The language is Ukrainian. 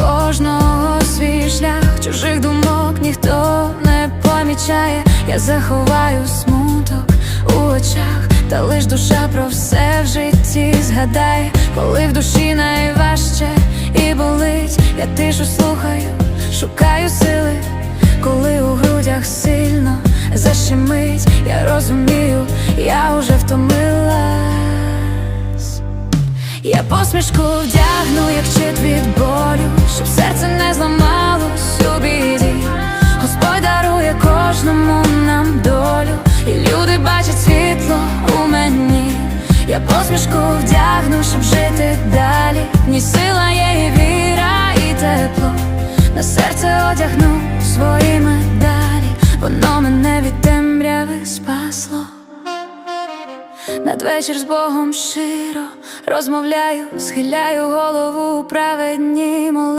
кожного свій шлях, чужих думок ніхто не помічає. Я заховаю смуток у очах, та лиш душа про все в житті згадає, коли в душі найважче і болить, я тишу слухаю, шукаю сили, коли у грудях сильно защемить, я розумію, я уже втомилась. Я посмішку вдягну, кожному нам долю, і люди бачать світло у мені. Я посмішку вдягну, щоб жити далі. Ні сила є, і віра, і тепло. На серце одягну свої медалі, воно мене від темряви спасло. Надвечір з Богом щиро розмовляю, схиляю голову праведні молитви.